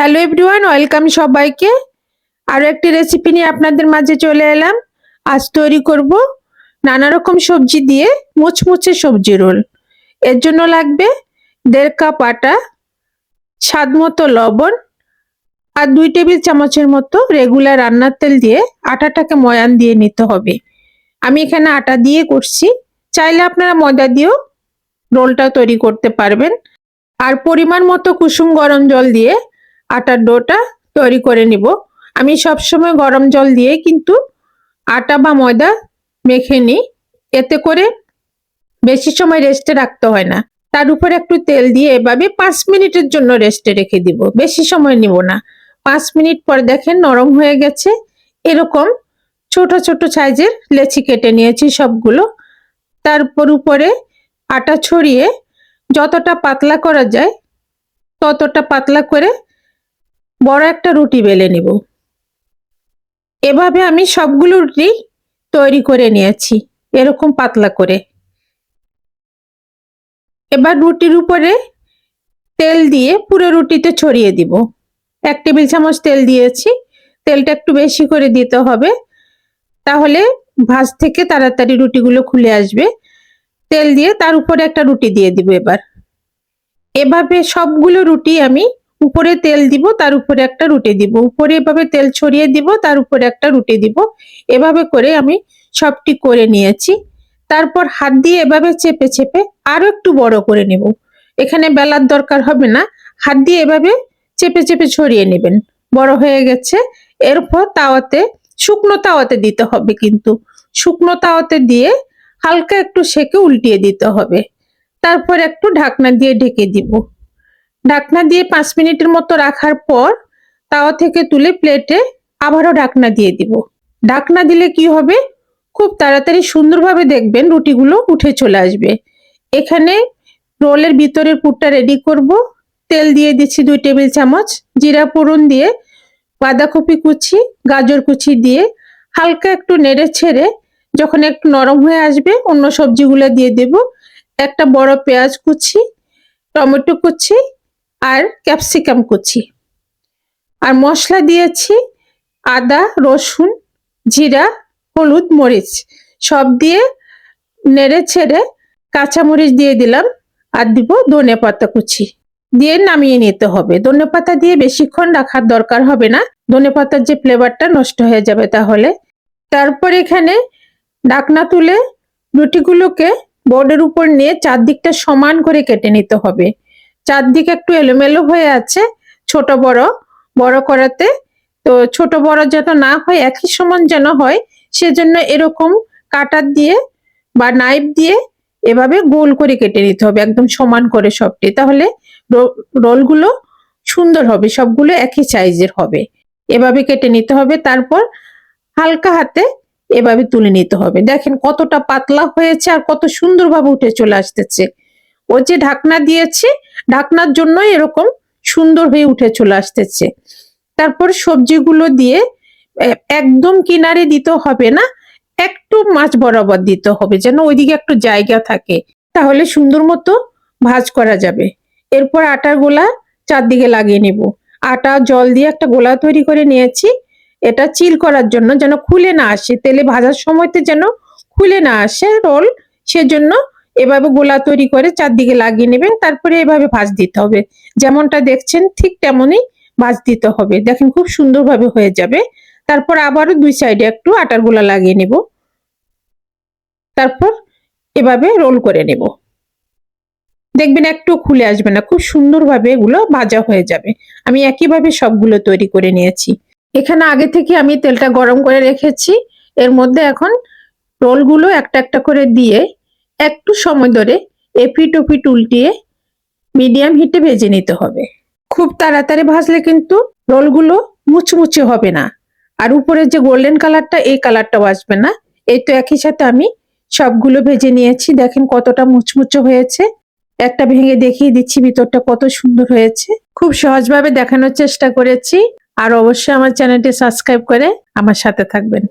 Hello everyone welcome সবাইকে। আরও একটি রেসিপি নিয়ে আপনাদের মাঝে চলে এলাম। আজ তৈরি করব নানা রকম সবজি দিয়ে মুচমুচে সবজি রোল। এর জন্য লাগবে দেড় কাপ আটা, স্বাদ মতো লবণ আর দুই টেবিল চামচের মতো রেগুলার রান্নার তেল দিয়ে আটাটাকে ময়ান দিয়ে নিতে হবে। আমি এখানে আটা দিয়ে করছি। চাইলে আপনারা ময়দা দিয়েও রোলটা তৈরি করতে পারবেন। আর পরিমাণ মতো কুসুম গরম জল দিয়ে আটার ডোটা তৈরি করে নিব। আমি সবসময় গরম জল দিয়ে কিন্তু আটা বা ময়দা মেখে নিই। এতে করে বেশি সময় রেস্টে রাখতে হয় না। তার উপর একটু তেল দিয়ে এভাবে পাঁচ মিনিটের জন্য রেস্টে রেখে দিব। বেশি সময় নিব না। পাঁচ মিনিট পর দেখেন নরম হয়ে গেছে। এরকম ছোট ছোট সাইজের লেচি কেটে নিয়েছি সবগুলো। তারপর উপরে আটা ছড়িয়ে যতটা পাতলা করা যায় ততটা পাতলা করে বড় একটা রুটি বেলে নিব। এভাবে আমি সবগুলো রুটি তৈরি করে নিয়েছি, এরকম পাতলা করে। এবার রুটির উপরে তেল দিয়ে পুরো রুটিতে ছড়িয়ে দিব। এক টেবিল চামচ তেল দিয়েছি, তেলটা একটু বেশি করে দিতে হবে, তাহলে ভাজ থেকে তাড়াতাড়ি রুটিগুলো খুলে আসবে। তেল দিয়ে তার উপরে একটা রুটি দিয়ে দিব এবার। এভাবে সবগুলো রুটি আমি উপরে তেল দিব, তার উপরে একটা রুটি দিব। উপরে এভাবে তেল ছড়িয়ে দিব, তার উপরে একটা রুটি দিব। এভাবে করে আমি সবটি করে নিয়েছি। তারপর হাত দিয়ে এভাবে চেপে চেপে আরও একটু বড় করে নেব। এখানে বেলার দরকার হবে না। হাত দিয়ে এভাবে চেপে চেপে ছড়িয়ে নেবেন। বড় হয়ে গেছে। এরপর তাওয়াতে, শুকনো তাওয়াতে দিতে হবে কিন্তু। শুকনো তাওয়াতে দিয়ে হালকা একটু সেকে উল্টিয়ে দিতে হবে। তারপর একটু ঢাকনা দিয়ে ঢেকে দিব। ঢাকনা দিয়ে পাঁচ মিনিটের মতো রাখার পর তাওয়া থেকে তুলে প্লেটে আবারও ঢাকনা দিয়ে দিব। ঢাকনা দিলে কি হবে? খুব তাড়াতাড়ি সুন্দরভাবে দেখবেন রুটিগুলো উঠে চলে আসবে। এখানে রোলের ভিতরের পুরটা রেডি করব। তেল দিয়ে দিচ্ছি দুই টেবিল চামচ জিরা ফোড়ন দিয়ে, বাঁধাকপি কুচি, গাজর কুচি দিয়ে, হালকা একটু নেড়ে ছেড়ে যখন একটু নরম হয়ে আসবে অন্য সবজিগুলো দিয়ে দেব। একটা বড় পেঁয়াজ কুচি, টমেটো কুচি আর ক্যাপসিকাম কুচি। আর মশলা দিয়েছি আদা, রসুন, জিরা, হলুদ, মরিচ। সব দিয়ে নেড়ে ছেড়ে কাঁচামরিচ দিয়ে দিলাম আর দিব ধনে পাতা কুচি। দিয়ে নামিয়ে নিতে হবে। ধনে পাতা দিয়ে বেশিক্ষণ রাখার দরকার হবে না। ধনে পাতার যে ফ্লেভারটা নষ্ট হয়ে যাবে তাহলে। তারপর এখানে ডাকনা তুলে রুটিগুলোকে বোর্ডের উপর নিয়ে চারদিকটা সমান করে কেটে নিতে হবে। চারদিক একটু এলোমেলো হয়ে আছে, ছোট বড় বড় করাতে। তো ছোট বড় যেন না হয়, একই সমান যেন হয়, সেজন্য এরকম কাটার দিয়ে বা নাইফ দিয়ে এভাবে গোল করে কেটে নিতে হবে, একদম সমান করে সবটি। তাহলে রোলগুলো সুন্দর হবে, সবগুলো একই সাইজের হবে। এভাবে কেটে নিতে হবে, তারপর হালকা হাতে এভাবে তুলে নিতে হবে। দেখেন কতটা পাতলা হয়েছে আর কত সুন্দরভাবে উঠে চলে আসতেছে। ও যে ঢাকনা দিয়েছে, ঢাকনার জন্য এরকম সুন্দর হয়ে উঠে চলে আসতেছে। তারপর সবজিগুলো দিয়ে একদম কিনারে দিতে হবে না, একটু মাছ বরাবর দিতে হবে যেন ওইদিকে একটু জায়গা থাকে। তাহলে সুন্দর মতো ভাজ করা যাবে। এরপর আটার গোলা চারদিকে লাগিয়ে নেব। আটা, জল দিয়ে একটা গোলা তৈরি করে নিয়েছি। এটা চিল করার জন্য যেন খুলে না আসে। তেলে ভাজার সময়তে যেন খুলে না আসে রোল, সেজন্য এভাবে গোলা তৈরি করে চারদিকে লাগিয়ে নেবেন, তারপরে এভাবে ভাজ দিতে হবে। যেমনটা দেখছেন ঠিক তেমনই ভাজ দিতে হবে। দেখেন খুব সুন্দরভাবে হয়ে যাবে। তারপর আবারও দুই সাইডে একটু আটার গোলা লাগিয়ে নেব। তারপর এভাবে রোল করে নেব। দেখবেন একটু খুলে আসবে না, খুব সুন্দরভাবে এগুলো ভাজা হয়ে যাবে। আমি একইভাবে সবগুলো তৈরি করে নিয়েছি। এখানে আগে থেকে আমি তেলটা গরম করে রেখেছি। এর মধ্যে এখন রোলগুলো একটা একটা করে দিয়ে একটু সময় ধরে এপিট ওপিট উল্টিয়ে মিডিয়াম হিটে ভেজে নিতে হবে। খুব তাড়াতাড়ি ভাজলে কিন্তু রোলগুলো মুচমুচে হবে না। আর উপরে যে গোল্ডেন কালারটা, এই কালারটাও আসবে না। এই তো একই সাথে আমি সবগুলো ভেজে নিয়েছি। দেখেন কতটা মুচমুচে হয়েছে। একটা ভেঙে দেখিয়ে দিচ্ছি, ভিতরটা কত সুন্দর হয়েছে। খুব সহজভাবে দেখানোর চেষ্টা করেছি। আর অবশ্যই আমার চ্যানেলটি সাবস্ক্রাইব করে আমার সাথে থাকবেন।